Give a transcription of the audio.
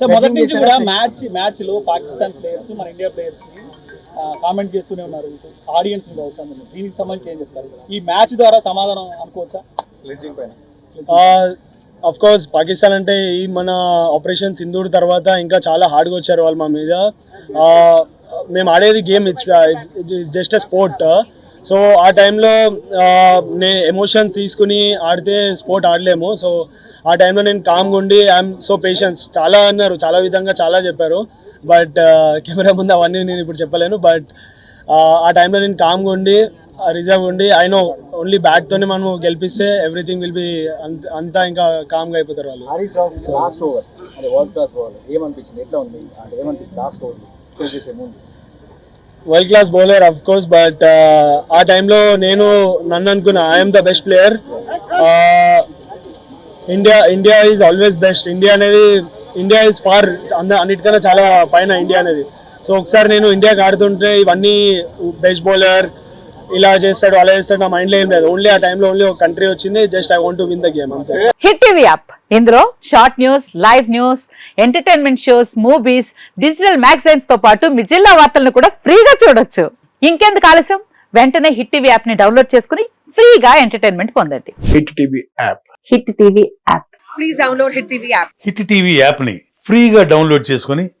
So మొదటి నుంచి? కూడా మ్యాచ్ మ్యాచ్లో పాకిస్తాన్ ప్లేయర్స్ మన ఇండియా ప్లేయర్స్ని కామెంట్ చేస్తూనే ఉన్నారు. ఆడియన్స్ కావచ్చు. దీనికి సంబంధించి ఏం చెప్తారు? ఈ మ్యాచ్ ద్వారా సమాధానం అనుకోవచ్చా? అఫ్ కోర్స్ పాకిస్తాన్ అంటే ఈ మన ఆపరేషన్ సింధూర్ తర్వాత ఇంకా చాలా హార్డ్గా వచ్చారు వాళ్ళు మా మీద. మేము ఆడేది game it's just a sport so ఆ టైంలో నేను ఎమోషన్స్ తీసుకుని ఆడితే స్పోర్ట్ ఆడలేము. సో ఆ టైంలో నేను కామ్గా ఉండి ఐఎమ్ సో పేషెన్స్ చాలా అన్నారు చాలా విధంగా చాలా చెప్పారు. బట్ కెమెరా ముందు అవన్నీ నేను ఇప్పుడు చెప్పలేను. బట్ ఆ టైంలో నేను కామ్గా ఉండి రిజర్వ్ ఉండి ఐ నో ఓన్లీ బ్యాట్తోనే మనం గెలిపిస్తే ఎవ్రీథింగ్ విల్ బి అంతా ఇంకా కామ్గా అయిపోతారు వాళ్ళు. లాస్ట్ ఓవర్ వరల్డ్ క్లాస్ ఏమనిపించింది? ఎట్లా ఉంది? ఏమనిపించింది last over world class bowler of course but ఆ టైంలో నేను నన్ను అనుకున్నా I'm the best player India India is always best India అనేది ఇండియా ఈజ్ ఫార్ అంద అన్నిటికన్నా చాలా పైన ఇండియా అనేది. సో ఒకసారి నేను ఇండియాకి ఆడుతుంటే ఇవన్నీ బెస్ట్ బౌలర్ ఇలా చేస్తాడు అలా చేస్తాడు నా మైండ్లో ఏం లేదు. ఓన్లీ ఆ టైంలో ఓన్లీ ఒక కంట్రీ వచ్చింది just I want to win the game అంతే. హిట్ టీవీ యాప్ ఇందులో short news live news entertainment shows movies digital మ్యాగజైన్స్తో పాటు మీ జిల్లా వార్తలను కూడా ఫ్రీగా చూడొచ్చు. ఇంకెందుకు ఆలస్యం? వెంటనే హిట్ టీవీ యాప్ని డౌన్లోడ్ చేసుకుని ఫ్రీగా ఎంటర్టైన్మెంట్ పొందండి. Hit TV app hit TV app hit TV యాప్ని ఫ్రీగా డౌన్లోడ్ చేసుకొని